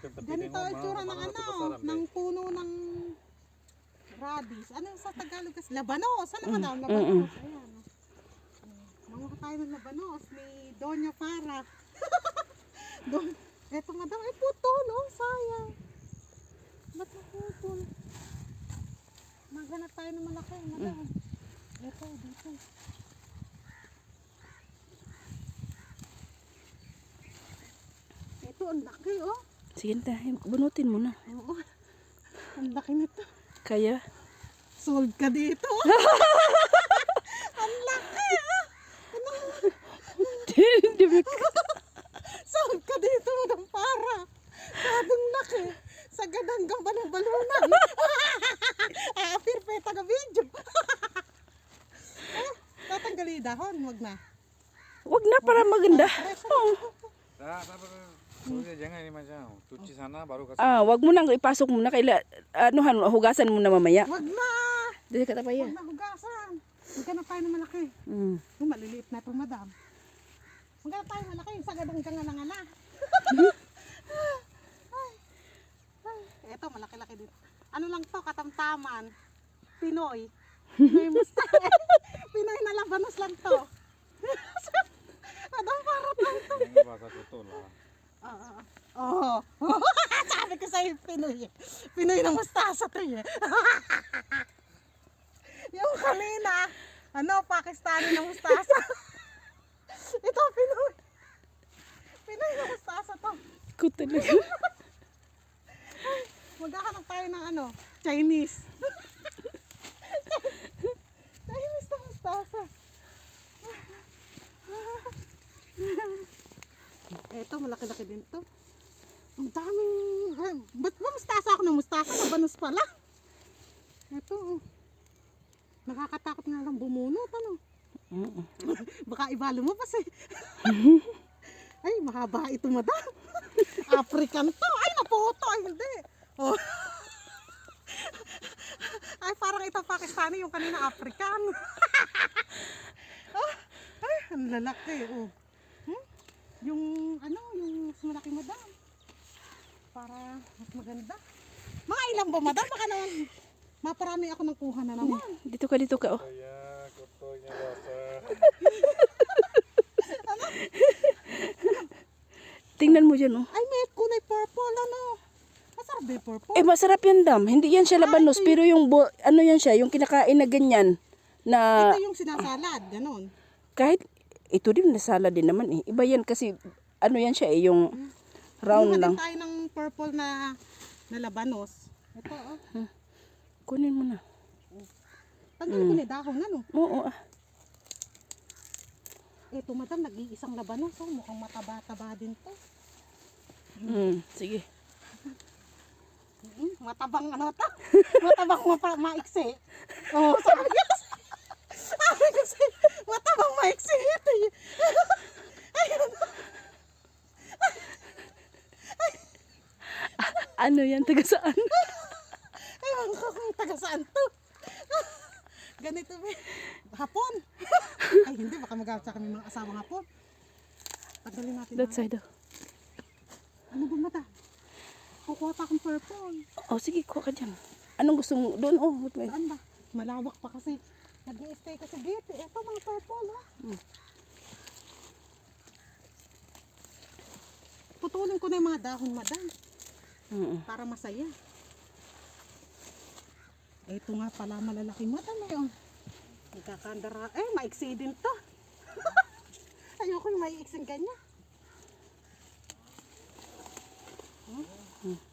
Ganito ang itsura ng ano, ng puno ng radish. Ano sa Tagalog kasi? Labanos. Ano madam? Labanos. Ayan. Manguha tayo ng labanos ni Doña Farah. Don, eto madam, ay putol, oh, sayang. Ba't naputol? Maghanap tayo ng malaki, madam. Eto, dito. Ito, ang laki, oh. Sige na, bunutin mo na. Oo. Ang laki nito. Kaya? Sold ka dito. Ang laki. Ah. Ano? Hindi mo Sold ka dito, madang para. Kadang laki. Sa gadanggang pa ng balunan. ah, perfecta ka video. ah, tatanggalin dahon, wag na. Wag na para maganda. Ah, oh. Ah, Tara. 면 jangan ini macam cuci sana baru kasih. Ah, wag mo nang ipasok mo na kaila anuhan hugasan mo na mamaya. Wag na. Dili ka Wag tapayan. na hugasan. Huwag ka na tayo ng malaki. Mm. Yung maliliit na ito, madam. Huwag na tayo malaki. Yung sagad hanggang nga nga na. ay, ay. Ito, malaki-laki dito. Ano lang to, katamtaman. Pinoy. Pinoy musta. Pinoy na labanos lang to. Madam, para to. Ini bahasa betul lah. Oo. Oo. Sabi ko sa'yo, Pinoy. eh. Pinoy na mustasa to eh. yung kanina, ano, Pakistani na mustasa. Ito, Pinoy. Pinoy na mustasa to. Ko talaga. Maghahanap tayo ng ano. Chinese na mustasa. Eto, malaki-laki din to. Ang daming... Ay, ba't ba mustasa ako ng mustasa? Nabanus pala. Eto, oh. Nakakatakot nga lang bumunot, ano? Mm. Baka iba lumabas eh. Ay, mahaba ito, madam. African to. Ay, naputo. Ay, hindi. Oh. Ay, parang ito Pakistani, yung kanina African. ah, ay, ang lalaki. Oh. Hmm? Yung, ano, yung mas malaki, madam. Para mas maganda. Mga ilang ba, madam? Baka naman, maparami ako ng kuha na naman. Dito ka, dito ka. Oh. Ya, kotonya basah. Tingnan mo dyan, oh. Ay, may kulay purple, ano? Masarap ba yung purple? Eh, masarap yan, dam. Hindi yan siya labanos, pero yung, bo- ano yan siya, yung kinakain na ganyan, na Ito yung sinasalad, ganun. kahit, ito din, nasala din naman eh. Iba yan kasi, ano yan siya eh, yung round Kumuha lang. din tayo ng purple na, na labanos. Ito, oh. Kunin mo na. Tanggalin ko na dahon, ano? Oo, ah. Ito, madam, nag-iisang labanos. Oh. Mukhang mataba-taba din to. Mm, sige. Mm, matabang ano to? matabang mapa, maiksi. Oh, sabi ko. sabi ko sa'yo, matabang maiksi ito. eh. Ayun. Ano yan, taga saan? Ewan ko kung taga saan to. Ganito ba? Hapon. Ay, hindi. Baka mag sa kami mga asawang hapon. Tagalin natin. That side, oh. Ano ba mata? Kukuha pa akong purple. Oh, sige, kuha ka dyan. Anong gusto mo? Doon, oh. Saan ba? Malawak pa kasi. Nag-i-stay kasi dito. Ito mga purple oh. Hmm. Putulin ko na yung mga dahon madam. Mm. Para masaya. Ito nga pala malalaking mata na yun. Nagkakandara. Eh, maiksi din to. Ayoko yung maiiksing ganyan. Hmm? Hmm.